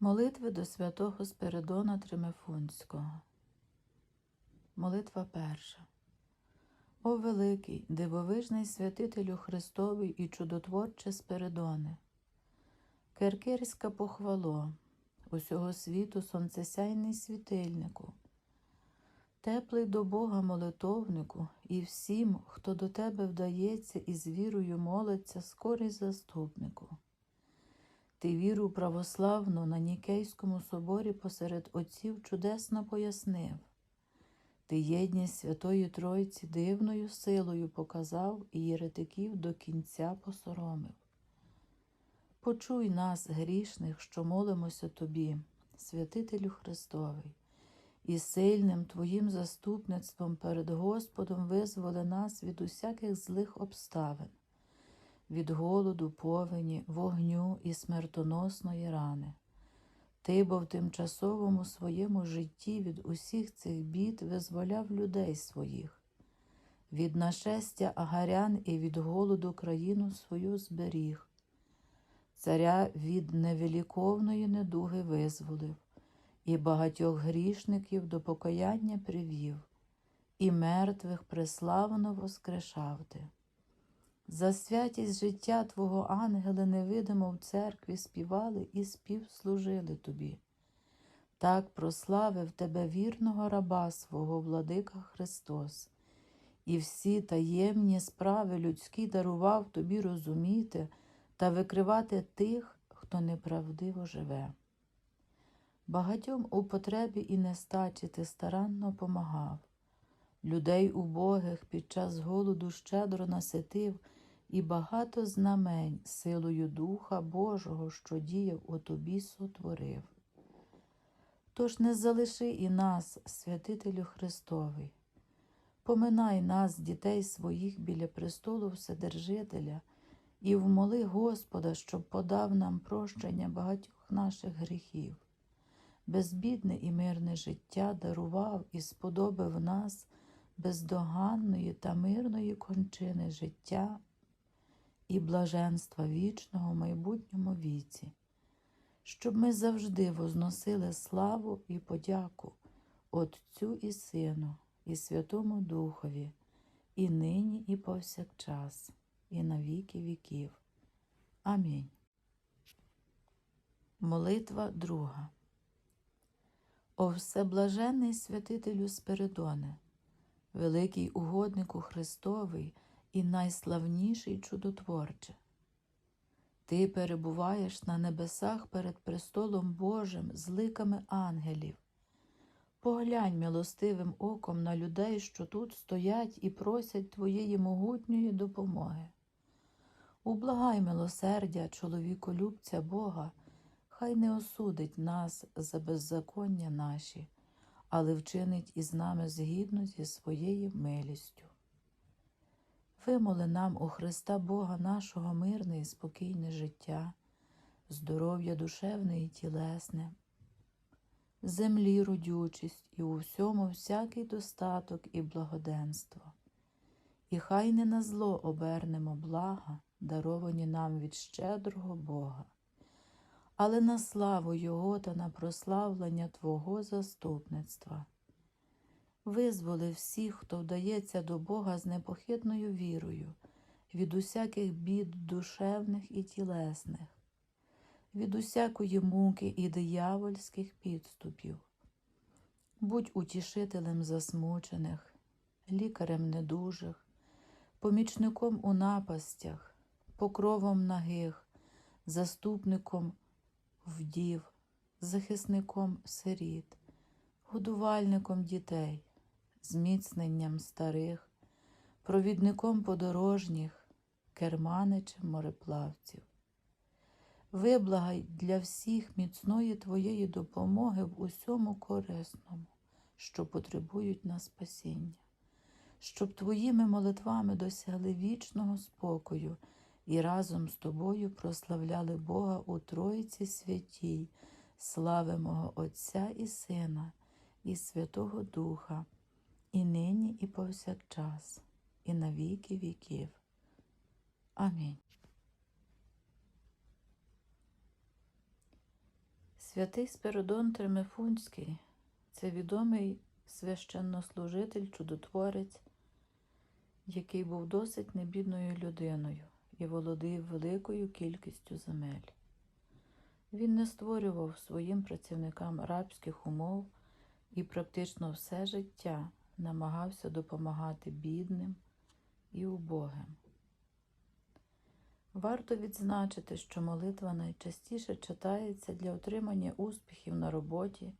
Молитви до святого Спиридона Тримифунського. Молитва перша. О великий, дивовижний святителю Христовий і чудотворче Спиридоне! Киркирська похвало, усього світу сонцесяйний світильнику, теплий до Бога молитовнику і всім, хто до тебе вдається і з вірою молиться, скорий заступнику. Ти віру православну на Нікейському соборі посеред отців чудесно пояснив. Ти єдність Святої Тройці дивною силою показав і єретиків до кінця посоромив. Почуй нас, грішних, що молимося Тобі, святителю Христовий, і сильним Твоїм заступництвом перед Господом визволи нас від усяких злих обставин від голоду, повені, вогню і смертоносної рани. Ти, бо в тимчасовому своєму житті від усіх цих бід визволяв людей своїх, від нашестя агарян і від голоду країну свою зберіг, царя від невеликовної недуги визволив, і багатьох грішників до покаяння привів, і мертвих преславно воскрешав ти. За святість життя Твого ангели невидимо в церкві співали і співслужили тобі. Так прославив тебе вірного раба свого владика Христос, і всі таємні справи людські дарував тобі розуміти та викривати тих, хто неправдиво живе. Багатьом у потребі і нестачі ти старанно помагав, людей убогих під час голоду щедро наситив і багато знамень силою Духа Божого, що діяв у тобі, сотворив. Тож не залиши і нас, святителю Христовий, поминай нас, дітей своїх, біля престолу Вседержителя, і вмоли Господа, щоб подав нам прощення багатьох наших гріхів. Безбідне і мирне життя дарував і сподобав нас бездоганної та мирної кончини життя і блаженства вічного майбутньому віці, щоб ми завжди возносили славу і подяку Отцю і Сину, і Святому Духові, і нині, і повсякчас, і на віки віків. Амінь. Молитва друга. О всеблаженний святителю Спиридоне, великий угоднику Христовий і найславніший чудотворче. Ти перебуваєш на небесах перед престолом Божим з ликами ангелів. Поглянь милостивим оком на людей, що тут стоять і просять Твоєї могутньої допомоги. Ублагай милосердя, чоловіколюбця Бога, хай не осудить нас за беззаконня наші, але вчинить із нами згідно зі своєю милістю. Вимоли нам у Христа Бога нашого мирне і спокійне життя, здоров'я душевне і тілесне, землі родючість і у всьому всякий достаток і благоденство. І хай не на зло обернемо блага, даровані нам від щедрого Бога, але на славу Його та на прославлення Твого заступництва. Визволи всіх, хто вдається до Бога з непохитною вірою, від усяких бід душевних і тілесних, від усякої муки і диявольських підступів. Будь утішителем засмучених, лікарем недужих, помічником у напастях, покровом нагих, заступником вдів, захисником сиріт, годувальником дітей зміцненням старих, провідником подорожніх, керманичем мореплавців. Виблагай для всіх міцної Твоєї допомоги в усьому корисному, що потребують на спасіння, щоб Твоїми молитвами досягли вічного спокою і разом з Тобою прославляли Бога у Троїці святій, слави мого Отця і Сина, і Святого Духа і нині, і повсякчас, і на віки віків. Амінь. Святий Спиридон Тремефунський це відомий священнослужитель, чудотворець, який був досить небідною людиною і володів великою кількістю земель. Він не створював своїм працівникам рабських умов і практично все життя намагався допомагати бідним і убогим. Варто відзначити, що молитва найчастіше читається для отримання успіхів на роботі,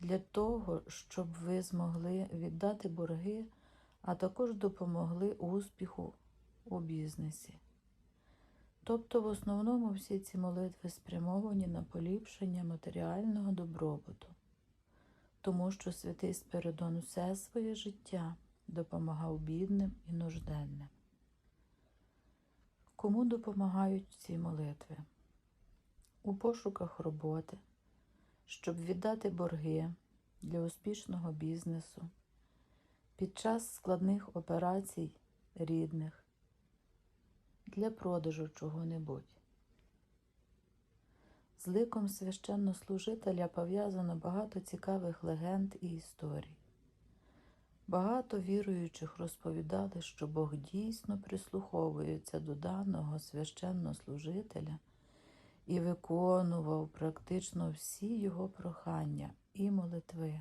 для того, щоб ви змогли віддати борги, а також допомогли успіху у бізнесі. Тобто, в основному всі ці молитви спрямовані на поліпшення матеріального добробуту, тому що святий Спиридон все своє життя допомагав бідним і нужденним. Кому допомагають ці молитви? У пошуках роботи, щоб віддати борги для успішного бізнесу, під час складних операцій рідних, для продажу чого-небудь. З ликом священнослужителя пов'язано багато цікавих легенд і історій. Багато віруючих розповідали, що Бог дійсно прислуховується до даного священнослужителя і виконував практично всі його прохання і молитви.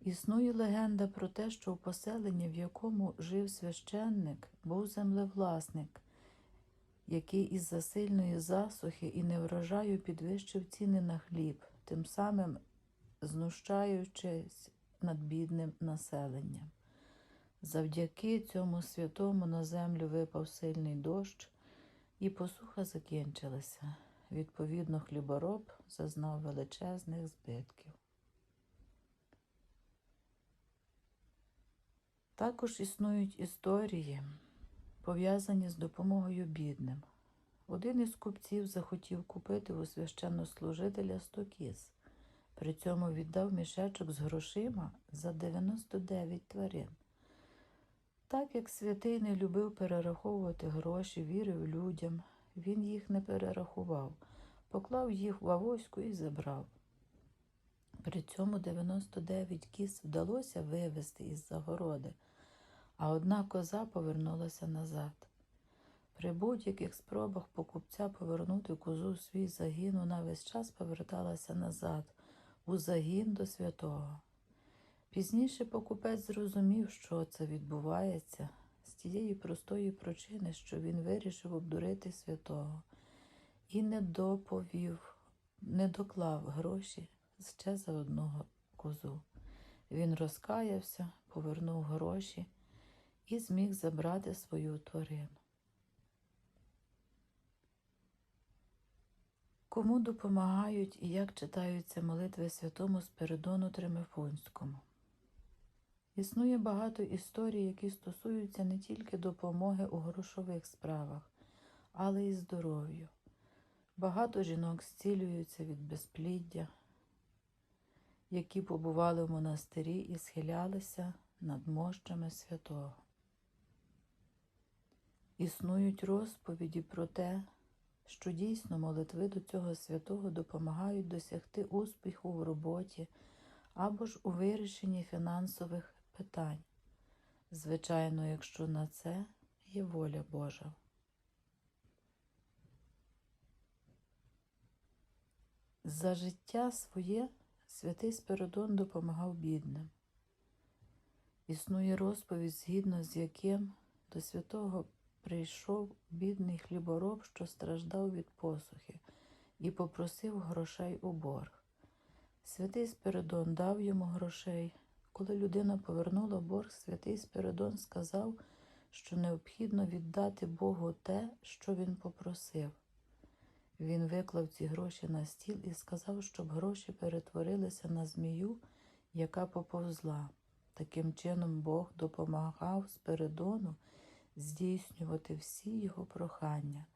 Існує легенда про те, що у поселенні, в якому жив священник, був землевласник, який із-за сильної засухи і неврожаю підвищив ціни на хліб, тим самим знущаючись над бідним населенням. Завдяки цьому святому на землю випав сильний дощ, і посуха закінчилася. Відповідно, хлібороб зазнав величезних збитків. Також існують історії, пов'язані з допомогою бідним. Один із купців захотів купити у священнослужителя 100 кіз. При цьому віддав мішечок з грошима за 99 тварин. Так як святий не любив перераховувати гроші, вірив людям, він їх не перерахував, поклав їх в авоську і забрав. При цьому 99 кіз вдалося вивезти із загороди, а одна коза повернулася назад. При будь-яких спробах покупця повернути козу в свій загін, вона весь час поверталася назад, у загін до святого. Пізніше покупець зрозумів, що це відбувається з тієї простої причини, що він вирішив обдурити святого і не доповів, не доклав гроші ще за одного козу. Він розкаявся, повернув гроші і зміг забрати свою тварину. Кому допомагають і як читаються молитви святому Спиридону Тремефонському? Існує багато історій, які стосуються не тільки допомоги у грошових справах, але й здоров'ю. Багато жінок зцілюються від безпліддя, які побували в монастирі і схилялися над мощами святого. Існують розповіді про те, що дійсно молитви до цього святого допомагають досягти успіху в роботі або ж у вирішенні фінансових питань, звичайно, якщо на це є воля Божа. За життя своє святий Спиридон допомагав бідним. Існує розповідь, згідно з яким до святого прийшов бідний хлібороб, що страждав від посухи, і попросив грошей у борг. Святий Спиридон дав йому грошей. Коли людина повернула борг, святий Спиридон сказав, що необхідно віддати Богу те, що він попросив. Він виклав ці гроші на стіл і сказав, щоб гроші перетворилися на змію, яка поповзла. Таким чином Бог допомагав Спиридону здійснювати всі його прохання,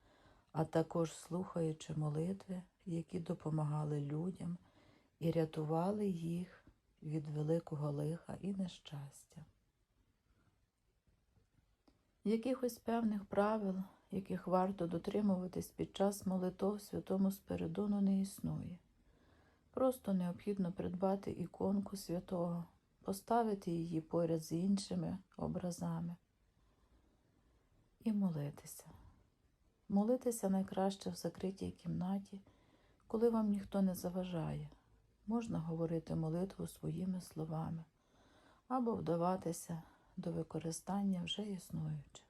а також слухаючи молитви, які допомагали людям і рятували їх від великого лиха і нещастя. Якихось певних правил, яких варто дотримуватись під час молитов святому Спиридону, не існує. Просто необхідно придбати іконку святого, поставити її поряд з іншими образами і молитися. Молитися найкраще в закритій кімнаті, коли вам ніхто не заважає. Можна говорити молитву своїми словами або вдаватися до використання вже існуючих.